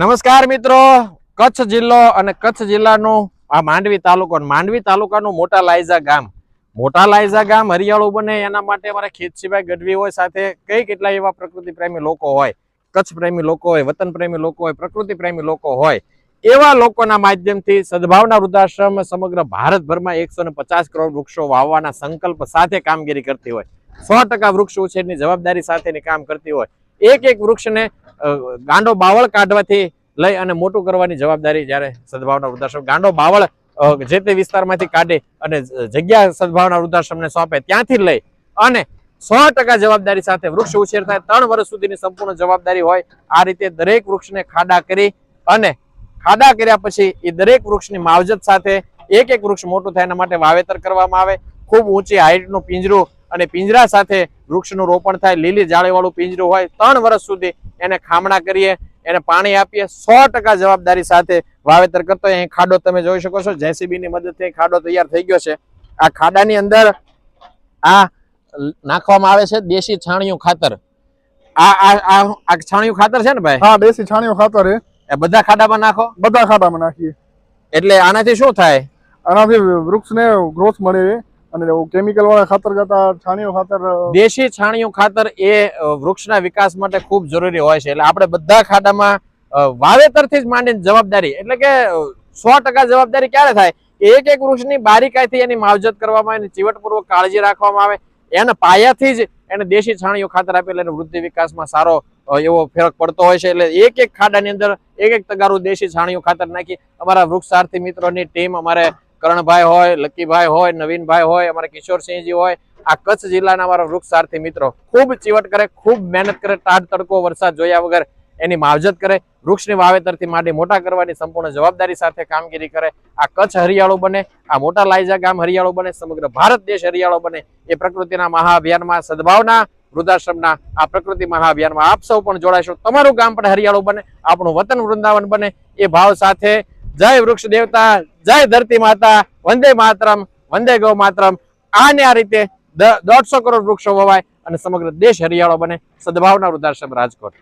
નમસ્કાર મિત્રો. કચ્છ જિલ્લો અને કચ્છ જિલ્લાનું આ માંડવી તાલુકો માંડવી તાલુકાનું મોટા લાયઝા ગામ. મોટા લાયઝા ગામ હરિયાળું બને, એના માટે અમારે ખેતસીભાઈ ગઢવી હોય સાથે કઈ કેટલા એવા પ્રકૃતિ પ્રેમી લોકો હોય, કચ્છ પ્રેમી લોકો હોય, વતન પ્રેમી લોકો હોય, પ્રકૃતિ પ્રેમી લોકો હોય, એવા લોકોના માધ્યમથી સદભાવના વૃદ્ધાશ્રમ સમગ્ર ભારતભરમાં એકસો કરોડ વૃક્ષો વાવવાના સંકલ્પ સાથે કામગીરી કરતી હોય. સો વૃક્ષ ઉછેરની જવાબદારી સાથેની કામ કરતી હોય. એક એક વૃક્ષને ગાંડો બાવળ કાઢવાથી લઈ અને મોટું કરવાની જવાબદારી જ્યારે સદભાવના વૃદ્ધાશ્રમ, ગાંડો બાવળ જે તે વિસ્તારમાંથી કાઢે અને જગ્યા સદભાવના વૃદ્ધાશ્રમને સોંપે ત્યાંથી લઈ અને સો ટકા જવાબદારી સાથે વૃક્ષ ઉછેર થાય, ત્રણ વર્ષ સુધીની સંપૂર્ણ જવાબદારી હોય, આ રીતે દરેક વૃક્ષને ખાડા કરી અને ખાડા કર્યા પછી એ દરેક વૃક્ષની માવજત સાથે એક એક વૃક્ષ મોટું થાય એના માટે વાવેતર કરવામાં આવે. ખૂબ ઊંચી હાઈટનું પિંજરું અને પિંજરા સાથે વૃક્ષનું રોપણ થાય લીલી જાળીવાળું પિંજરું હોય ત્રણ વર્ષ સુધી એને ખામણા કરીએ એને પાણી આપીએ સો જવાબદારી સાથે વાવેતર કરતો અહીં ખાડો તમે જોઈ શકો છો જેસીબીની મદદથી ખાડો તૈયાર થઈ ગયો છે. આ ખાડાની અંદર આ નાખવામાં આવે છે દેશી છાણિયું ખાતર. આ આ આ છાણિયું ખાતર છે ને ભાઈ? હા દેશી છાણિયું ખાતર એ બધા ખાડામાં નાખો? બધા ખાડામાં નાખીએ. એટલે આનાથી શું થાય? આનાથી વૃક્ષને ગ્રોથ મળે છે. જવાબદારી, એટલે કે સો જવાબદારી ક્યારે થાય? એક એક વૃક્ષની બારીકાઈથી એની માવજત કરવામાં આવે, એની ચીવટપૂર્વક કાળજી રાખવામાં આવે, એના પાયાથી જ એને દેશી છાણિયું ખાતર આપેલ એને વૃદ્ધિ વિકાસમાં સારો એવો ફરક પડતો હોય છે. એટલે એક એક ખાડાની અંદર એક એક તગારું દેશી છાણિયું ખાતર નાખી, અમારા વૃક્ષ સારથી મિત્રોની ટીમ, અમારે કરણભાઈ હોય લકીભાઈ હોય, નવીનભાઈ હોય, અમારા કિશોરસિંહજી હોય, આ કચ્છ જિલ્લાના અમારા વૃક્ષ સારથી મિત્રો. ખૂબ ચીવટ કરે, ખૂબ મહેનત કરે, ટાઢ તડકો વરસાદ જોયા વગર એની માવજત કરે, વૃક્ષની વાવેતરથી માંડી મોટા કરવાની સંપૂર્ણ જવાબદારી સાથે કામગીરી કરે. આ કચ્છ હરિયાળું બને, આ મોટા લાયજા ગામ હરિયાળું બને, સમગ્ર ભારત દેશ હરિયાળો બને. એ પ્રકૃતિના મહાઅભિયાનમાં સદભાવના, વૃદ્ધાશ્રમના આ પ્રકૃતિ મહાઅભિયાનમાં આપ સૌ પણ જોડાશો તમારું ગામ પણ હરિયાળું બને, આપણું વતન વૃંદાવન બને. એ ભાવ સાથે જય વૃક્ષ દેવતા, જય ધરતી માતા, વંદે માતરમ, વંદે ગૌ માતરમ. આને આ રીતે દોઢસો કરોડ વૃક્ષો વવાય અને સમગ્ર દેશ હરિયાળો બને. સદભાવના વૃદ્ધાશ્રમ રાજકોટ.